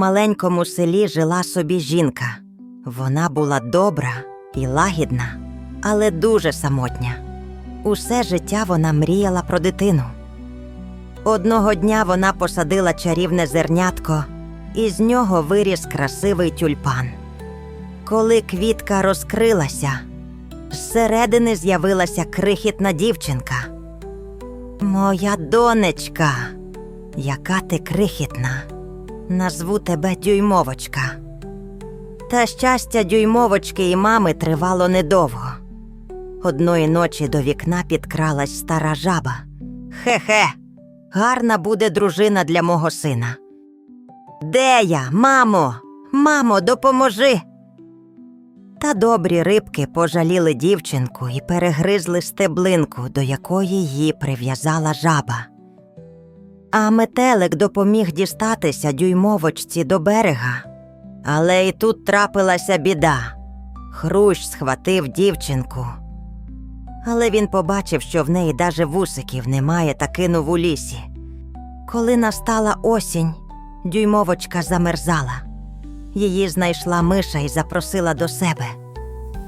маленькому селі жила собі жінка. Вона була добра і лагідна, але дуже самотня. Усе життя вона мріяла про дитину. Одного дня вона посадила чарівне зернятко, і з нього виріс красивий тюльпан. Коли квітка розкрилася, зсередини з'явилася крихітна дівчинка. Моя донечка, яка ти крихітна, назву тебе дюймовочка. Та щастя дюймовочки і мами тривало недовго. Одної ночі до вікна підкралась стара жаба. Хе-хе, гарна буде дружина для мого сина. Де я, мамо? Мамо, допоможи. Та добрі рибки пожаліли дівчинку і перегризли стеблинку, до якої її прив'язала жаба. А метелик допоміг дістатися дюймовочці до берега. Але і тут трапилася біда. Хрущ схватив дівчинку. Але він побачив, що в неї даже вусиків немає та кинув у лісі. Коли настала осінь, дюймовочка замерзала. Її знайшла миша і запросила до себе.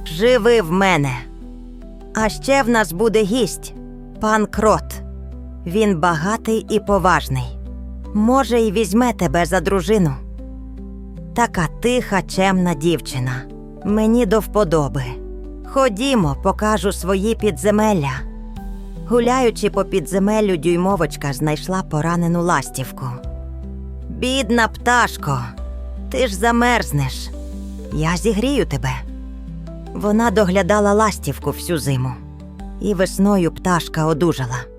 Живи в мене. А ще в нас буде гість, пан крот. Він багатий і поважний. Може, й візьме тебе за дружину. Така тиха, чемна дівчина. Мені до вподоби. Ходімо, покажу свої підземелля. Гуляючи по підземеллю, дюймовочка знайшла поранену ластівку. Бідна пташко, ти ж замерзнеш. Я зігрію тебе. Вона доглядала ластівку всю зиму, і весною пташка одужала.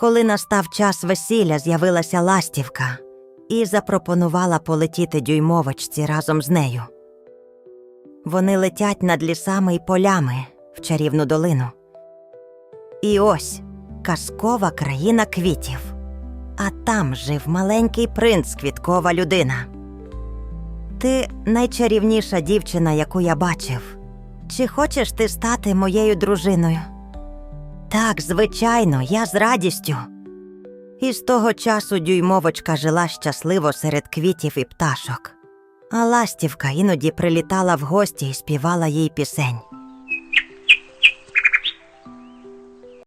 Коли настав час весілля, з'явилася ластівка і запропонувала полетіти дюймовочці разом з нею. Вони летять над лісами й полями в чарівну долину. І ось казкова країна квітів. А там жив маленький принц квіткова людина. Ти найчарівніша дівчина, яку я бачив. Чи хочеш ти стати моєю дружиною? Так, звичайно, я з радістю. І з того часу дюймовочка жила щасливо серед квітів і пташок. А ластівка іноді прилітала в гості і співала їй пісень.